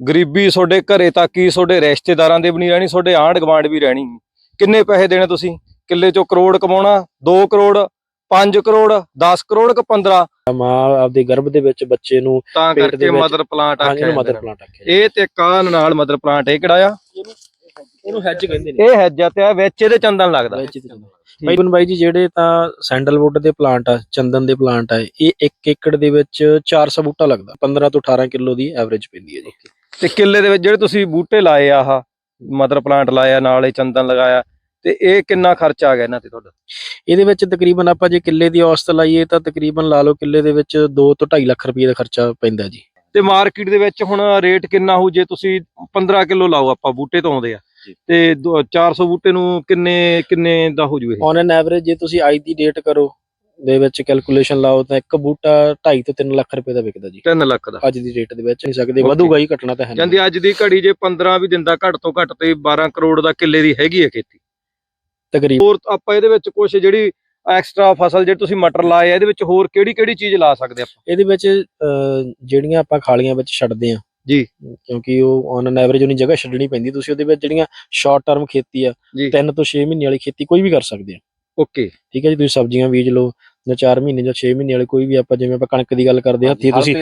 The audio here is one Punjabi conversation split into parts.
ਗਰੀਬੀ ਤੁਹਾਡੇ ਘਰੇ ਤੱਕ ਹੀ ਤੁਹਾਡੇ ਰਿਸ਼ਤੇਦਾਰਾਂ ਦੇ ਵੀ ਨਹੀਂ ਰਹਿਣੀ ਤੁਹਾਡੇ ਆਂਢ ਗੁਆਂਢ ਵੀ ਰਹਿਣੀ। ਕਿੰਨੇ ਪੈਸੇ ਦੇਣੇ ਤੁਸੀਂ? ਕਿੱਲੇ ਚੋਂ ਕਰੋੜ ਕਮਾਉਣਾ 2 ਕਰੋੜ 5 ਕਰੋੜ 10 ਕਰੋੜ ਕਿ 15 ਮਾਂ ਆਪਦੇ ਗਰਭ ਦੇ ਵਿੱਚ ਬੱਚੇ ਨੂੰ ਤਾਂ ਕਰਕੇ ਵਿੱਚ- ਮਦਰ ਪਲਾਂਟ ਆਖਿਆ ਮਦਰ ਪਲਾਂਟ ਆਖਿਆ ਇਹ ਤੇ ਕਾਨ ਨਾਲ ਮਦਰ ਪਲਾਂਟ ਇਹ ਕਿਹੜਾ ਆ? ਇਹਨੂੰ ਹੈਜ ਕਹਿੰਦੇ ਨੇ। ਇਹ ਹੈਜਾ ਤੇ ਆ ਵਿੱਚ ਇਹਦੇ ਚੰਦਨ ਲੱਗਦਾ। ਭਾਈ ਬਨ ਬਾਈ ਜੀ ਜਿਹੜੇ ਤਾਂ ਸੈਂਡਲਵੁੱਡ ਦੇ ਪਲਾਂਟ ਆ ਚੰਦਨ ਦੇ ਪਲਾਂਟ ਆ ਇਹ 1 ਏਕੜ ਦੇ ਵਿੱਚ 400 ਬੂਟਾ ਲੱਗਦਾ। 15 ਤੋਂ 18 ਕਿਲੋ ਦੀ ਐਵਰੇਜ ਪੈਂਦੀ ਹੈ ਜੀ। ਤੇ ਕਿੱਲੇ ਦੇ ਵਿੱਚ ਜਿਹੜੇ ਤੁਸੀਂ ਬੂਟੇ ਲਾਏ ਆ ਆਹ ਮਦਰ ਪਲਾਂਟ ਲਾਇਆ ਨਾਲ ਚੰਦਨ ਲਗਾਇਆ ਤੇ ਇਹ ਕਿੰਨਾ ਖਰਚਾ ਆ ਗਿਆ ਇਹਨਾਂ ਤੇ ਤੁਹਾਡਾ? ਇਹਦੇ ਵਿੱਚ ਤਕਰੀਬਨ ਆਪਾਂ ਜੇ ਕਿੱਲੇ ਦੀ ਔਸਤ ਲਾਈਏ ਤਾਂ ਤਕਰੀਬਨ ਲਾ ਲਓ ਕਿੱਲੇ ਦੇ ਵਿੱਚ 2 ਤੋਂ 2.5 ਲੱਖ ਰੁਪਏ ਦਾ ਖਰਚਾ ਪੈਂਦਾ ਜੀ। ਤੇ ਮਾਰਕੀਟ ਦੇ ਵਿੱਚ ਹੁਣ ਰੇਟ ਕਿੰਨਾ ਹੋਊ? ਜੇ ਤੁਸੀਂ 15 ਕਿਲੋ ਲਾਓ ਆਪਾਂ ਬੂਟੇ ਤੋਂ ਆਉਂਦੇ ਆ। ਤੇ ਦੋ- 400 ਬੂਟੇ ਨੂੰ ਕਿੰਨੇ ਕਿੰਨੇ ਦਾ ਹੋ ਜੂ ਇਹ? ਔਨ ਐਨ ਐਵਰੇਜ ਜੇ ਤੁਸੀਂ ਅੱਜ ਦੀ ਡੇਟ ਕਰੋ ਦੇ ਵਿੱਚ ਕੈਲਕੂਲੇਸ਼ਨ ਲਾਓ ਤਾਂ ਇੱਕ ਬੂਟਾ 2.5 ਤੋਂ 3 ਲੱਖ ਰੁਪਏ ਦਾ ਵਿਕਦਾ ਜੀ। 3 ਲੱਖ ਦਾ। ਅੱਜ ਦੀ ਡੇਟ ਦੇ ਵਿੱਚ ਨਹੀਂ ਸਕਦੇ. ਵਧੂਗਾ ਹੀ ਘਟਣਾ ਤਾਂ ਹੈ ਨਹੀਂ। ਕਹਿੰਦੇ ਅੱਜ ਦੀ ਘੜੀ ਜੇ 15 ਵੀ ਦਿੰਦਾ ਘੱਟ ਤੋਂ ਘੱਟ ਤੇ 12 ਕਰੋੜ ਦਾ ਕਿੱਲੇ ਦੀ ਹੈਗੀ ਹੈ ਖੇਤੀ। ਤਕਰੀਬਨ ਹੋਰ ਆਪਾਂ ਇਹਦੇ ਵਿੱਚ ਕੁਝ ਜਿਹੜੀ ਐਕਸਟਰਾ ਫਸਲ ਜਿਹੜੀ ਤੁਸੀਂ ਮਟਰ ਲਾਏ ਆ ਇਹਦੇ ਵਿੱਚ ਹੋਰ ਕਿਹੜੀ ਕਿਹੜੀ ਚੀਜ਼ ਲਾ ਸਕਦੇ ਆਪਾਂ? ਇਹਦੇ ਵਿੱਚ ਜਿਹੜੀਆਂ ਆਪਾਂ ਖਾਲੀਆਂ ਵਿੱਚ ਛੱਡਦੇ ਆ ਜੀ। ਕਿਉਂਕਿ ਉਹ ਔਨ ਐਨ ਐਵਰੇਜ ਉਹਨੀ ਜਗ੍ਹਾ ਛੱਡਣੀ ਪੈਂਦੀ ਤੁਸੀਂ ਉਹਦੇ ਵਿੱਚ ਜਿਹੜੀਆਂ ਸ਼ਾਰਟ ਟਰਮ ਖੇਤੀ ਆ ਜੀ। 3 ਤੋਂ 6 ਮਹੀਨੇ ਵਾਲੀ ਖੇਤੀ ਕੋਈ ਵੀ ਕਰ ਸਕਦੇ ਆ। ਓਕੇ। ਠੀਕ ਹੈ ਜੀ ਤੁਸੀਂ ਸਬਜ਼ੀਆਂ ਬੀਜ ਲਓ ਜਾਂ 4 ਮਹੀਨੇ ਜਾਂ 6 ਮਹੀਨੇ ਵਾਲੇ ਕੋਈ ਵੀ ਆਪਾਂ ਜਿਵੇਂ ਆਪਾਂ ਕਣਕ ਦੀ ਗੱਲ ਕਰਦੇ ਹਾਂ ਹੱਥੀ ਤੁਸੀਂ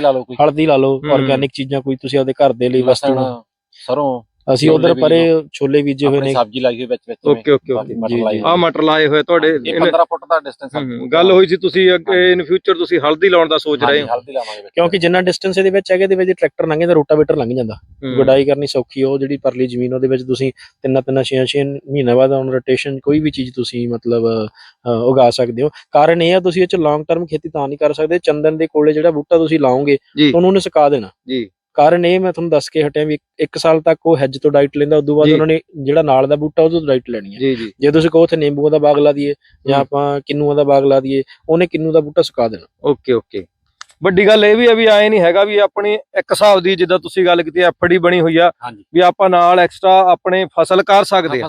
ਹਲਦੀ ਲਾ ਲਓ। ਆਰਗੈਨਿਕ ਚੀਜ਼ਾਂ ਕੋਈ ਤੁਸੀਂ ਆਪਦੇ ਘਰ ਦੇ ਲਈ ਵਸਤੂ। ਸਰੋਂ। ਅਸੀਂ ਉਧਰ ਪਰੇ ਛੋਲੇ ਬੀਜੇ ਹੋਏ ਨੇ। ਸਬਜ਼ੀ ਲਾਈ ਹੋਈ ਵਿੱਚ ਵਿੱਚ ਓਕੇ ਓਕੇ ਓਕੇ। ਆ ਮਟਰ ਲਾਏ ਹੋਏ ਤੁਹਾਡੇ ਇਹ ਇਹਨੇ- 15 ਫੁੱਟ ਦਾ ਡਿਸਟੈਂਸ ਗੱਲ ਹੋਈ ਸੀ ਤੁਸੀਂ ਅੱਗੇ ਇਨ ਫਿਊਚਰ ਤੁਸੀਂ ਹਲਦੀ ਲਾਉਣ ਦਾ ਸੋਚ ਰਹੇ ਹੋ? ਹਲਦੀ ਲਾਵਾਂਗੇ ਵਿੱਚ। ਕਿਉਂਕਿ ਜਿੰਨਾ ਡਿਸਟੈਂਸ ਇਹਦੇ ਵਿੱਚ ਹੈਗੇ ਇਹਦੇ ਵਿੱਚ ਟਰੈਕਟਰ ਲੰਘੇ ਤਾਂ ਰੋਟਾਵੇਟਰ ਲੰਘ ਜਾਂਦਾ। ਗੁਡਾਈ ਕਰਨੀ ਸੌਖੀ ਉਹ ਜਿਹੜੀ ਪਰਲੀ ਜ਼ਮੀਨ ਉਹਦੇ ਵਿੱਚ ਤੁਸੀਂ ਤਿੰਨ ਤਿੰਨ ਛੇ ਛੇ ਮਹੀਨੇ ਬਾਅਦ ਔਨ ਰੋਟੇਸ਼ਨ ਕੋਈ ਵੀ ਚੀਜ਼ ਤੁਸੀਂ ਮਤਲਬ ਉਗਾ ਸਕਦੇ ਹੋ। ਕਾਰਨ ਇਹ ਆ ਤੁਸੀਂ ਇਹ ਚ ਲੌਂਗ ਟਰਮ ਖੇਤੀ ਤਾਂ ਨਹੀਂ ਕਰ ਸਕਦੇ। ਚੰਦਨ ਦੇ ਕੋਲੇ ਜਿਹੜਾ ਬੂਟਾ ਤੁਸੀਂ ਲਾਓਗੇ ਉਹਨੇ ਸੁਕਾ ਦੇਣਾ। ਜੀ। ਕਾਰਨ ਇਹ ਮੈਂ ਤੁਹਾਨੂੰ ਦੱਸ ਕੇ ਹਟਿਆ ਵੀ 1 ਸਾਲ ਤੱਕ ਉਹ ਹੈਜ ਤੋਂ ਡਾਈਟ ਲੈਂਦਾ ਉਦੋਂ ਬਾਅਦ। ਉਹਨਾਂ ਨੇ ਜਿਹੜਾ ਨਾਲ ਦਾ ਬੂਟਾ ਉਹਦੋਂ ਡਾਈਟ ਲੈਣੀ ਹੈ। ਜੀ ਤੁਸੀਂ ਕਹੋ ਉੱਥੇ ਨਿੰਬੂਆਂ ਦਾ ਬਾਗ ਲਾ ਦਈਏ ਜਾਂ। ਆਪਾਂ ਕਿੰਨੂਆਂ ਦਾ ਬਾਗ ਲਾ ਦਈਏ ਉਹਨੇ ਕਿੰਨੂ ਦਾ ਬੂਟਾ ਸੁਕਾ ਦੇਣਾ। Okay okay. ਵੱਡੀ ਗੱਲ ਇਹ ਵੀ ਆ ਵੀ ਆਏ ਨਹੀਂ ਹੈਗਾ ਵੀ ਆਪਣੀ ਇੱਕ ਹਿਸਾਬ ਦੀ ਜਿੱਦਾਂ ਤੁਸੀਂ ਗੱਲ ਕੀਤੀ ਐਫਡੀ ਬਣੀ ਹੋਈ ਆ ਵੀ ਆਪਾਂ ਨਾਲ ਐਕਸਟਰਾ ਆਪਣੇ ਫਸਲ ਕਰ ਸਕਦੇ ਆ।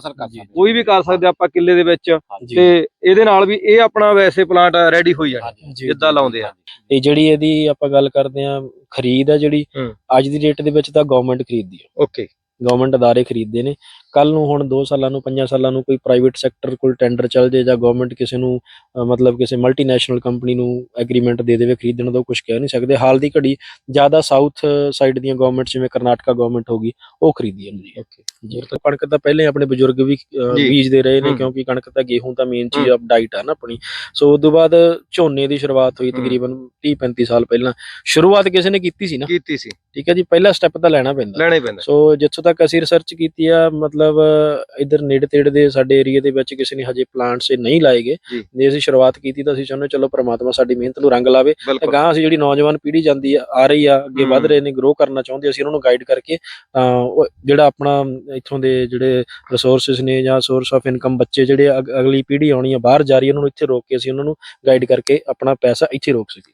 ਕੋਈ ਵੀ ਕਰ ਸਕਦੇ ਆ ਆਪਾਂ ਕਿੱਲੇ ਦੇ ਵਿੱਚ ਤੇ ਇਹਦੇ ਨਾਲ ਵੀ ਇਹ ਆਪਣਾ ਵੈਸੇ ਪਲਾਂਟ ਰੈਡੀ ਹੋਈ ਹਾਂਜੀ। ਜਿੱਦਾਂ ਲਾਉਂਦੇ ਆ। ਤੇ ਜਿਹੜੀ ਇਹਦੀ ਆਪਾਂ ਗੱਲ ਕਰਦੇ ਆ ਖਰੀਦ ਆ ਜਿਹੜੀ। ਅੱਜ ਦੀ ਡੇਟ ਦੇ ਵਿੱਚ ਤਾਂ ਗਵਰਨਮੈਂਟ ਖਰੀਦਦੀ ਆ। ਓਕੇ ਗਵਰਨਮੈਂਟ ਅਦਾਰੇ ਖਰੀਦਦੇ ਨੇ। ਕੱਲ ਨੂੰ ਹੁਣ 2 ਸਾਲਾਂ ਨੂੰ 5 ਸਾਲਾਂ ਨੂੰ ਕੋਈ ਪ੍ਰਾਈਵੇਟ ਸੈਕਟਰ ਕੋਲ ਟੈਂਡਰ ਚੱਲ ਜੇ ਜਾਂ ਗਵਰਨਮੈਂਟ ਕਿਸੇ ਨੂੰ ਮਤਲਬ ਕਿਸੇ ਮਲਟੀਨੈਸ਼ਨਲ ਕੰਪਨੀ ਨੂੰ ਐਗਰੀਮੈਂਟ ਦੇ ਦੇਵੇ ਖਰੀਦਣ ਦਾ ਕੁਝ ਕਹਿ ਨਹੀਂ ਸਕਦੇ। ਹਾਲ ਦੀ ਘੜੀ ਜ਼ਿਆਦਾ ਸਾਊਥ ਸਾਈਡ ਦੀਆਂ ਗਵਰਨਮੈਂਟ ਜਿਵੇਂ ਕਰਨਾਟਕਾ ਗਵਰਨਮੈਂਟ ਹੋਗੀ ਉਹ ਖਰੀਦੀ ਜਾਂਦੀ ਹੈ। ਜੀ। ਕਣਕ ਤਾਂ ਪਹਿਲੇ ਆਪਣੇ ਬਜ਼ੁਰਗ ਵੀ। ਬੀਜਦੇ ਰਹੇ ਨੇ। ਕਿਉਂਕਿ ਕਣਕ ਤਾਂ ਗੇਹੂੰ ਤਾਂ ਮੇਨ ਚੀਜ਼ ਆ ਡਾਈਟ ਆ ਨਾ ਆਪਣੀ। ਸੋ ਉਸ ਤੋਂ ਬਾਅਦ ਝੋਨੇ ਦੀ ਸ਼ੁਰੂਆਤ ਹੋਈ। ਤਕਰੀਬਨ 30 35 ਸਾਲ ਪਹਿਲਾਂ। ਸ਼ੁਰੂਆਤ ਕਿਸੇ ਨੇ ਕੀਤੀ ਸੀ ਨਾ? ਕੀਤੀ ਸੀ। ਠੀਕ ਹੈ ਜੀ ਪਹਿਲਾ ਸਟੈਪ ਤਾਂ ਲੈਣਾ ਪੈਂਦਾ। ਲੈਣਾ ਹੀ ਪੈਂਦਾ। ਸੋ ਜਿੱਥੋਂ ਤੱਕ ਅਸੀਂ ਰਿਸਰਚ ਕੀਤੀ ਆ ਮਤਲਬ ਇਧਰ ਨੇੜੇ ਤੇੜੇ ਦੇ ਸਾਡੇ ਏਰੀਆ ਦੇ ਵਿੱਚ ਕਿਸੇ ਨੇ ਹਜੇ ਪਲਾਂਟਸ ਨਹੀਂ ਲਾਏਗੇ ਜੀ। ਜੇ ਅਸੀਂ ਸ਼ੁਰੂਆਤ ਕੀਤੀ ਤਾਂ ਅਸੀਂ ਚਾਹੁੰਦੇ ਚਲੋ ਪ੍ਰਮਾਤਮਾ ਸਾਡੀ ਮਿਹਨਤ ਨੂੰ ਰੰਗ ਲਾਵੇ ਤੇ ਗਾਂ ਅਸੀਂ ਜਿਹੜੀ ਨੌਜਵਾਨ ਪੀੜ੍ਹੀ ਜਾਂਦੀ ਆ ਆ ਰਹੀ ਆ ਅੱਗੇ ਵੱਧ। ਰਹੇ ਨੇ ਗਰੋ ਕਰਨਾ ਚਾਹੁੰਦੇ ਅਸੀਂ ਉਹਨਾਂ ਨੂੰ ਗਾਈਡ ਕਰਕੇ ਤਾਂ ਉਹ ਜਿਹੜਾ ਆਪਣਾ ਇੱਥੋਂ ਦੇ ਜਿਹੜੇ ਰਿਸੋਰਸਸ ਨੇ ਜਾਂ ਸੋਰਸ ਆਫ ਇਨਕਮ ਬੱਚੇ ਜਿਹੜੇ ਅਗ- ਅਗਲੀ ਪੀੜ੍ਹੀ ਆਉਣੀ ਆ ਬਾਹਰ ਜਾ ਰਹੀ ਉਹਨਾਂ ਨੂੰ ਇੱਥੇ ਰੋਕ ਕੇ ਅਸੀਂ ਉਹਨਾਂ ਨੂੰ ਗਾਈਡ ਕਰਕੇ ਆਪਣਾ ਪੈਸਾ ਇੱਥੇ ਰੋਕ ਸਕੀਏ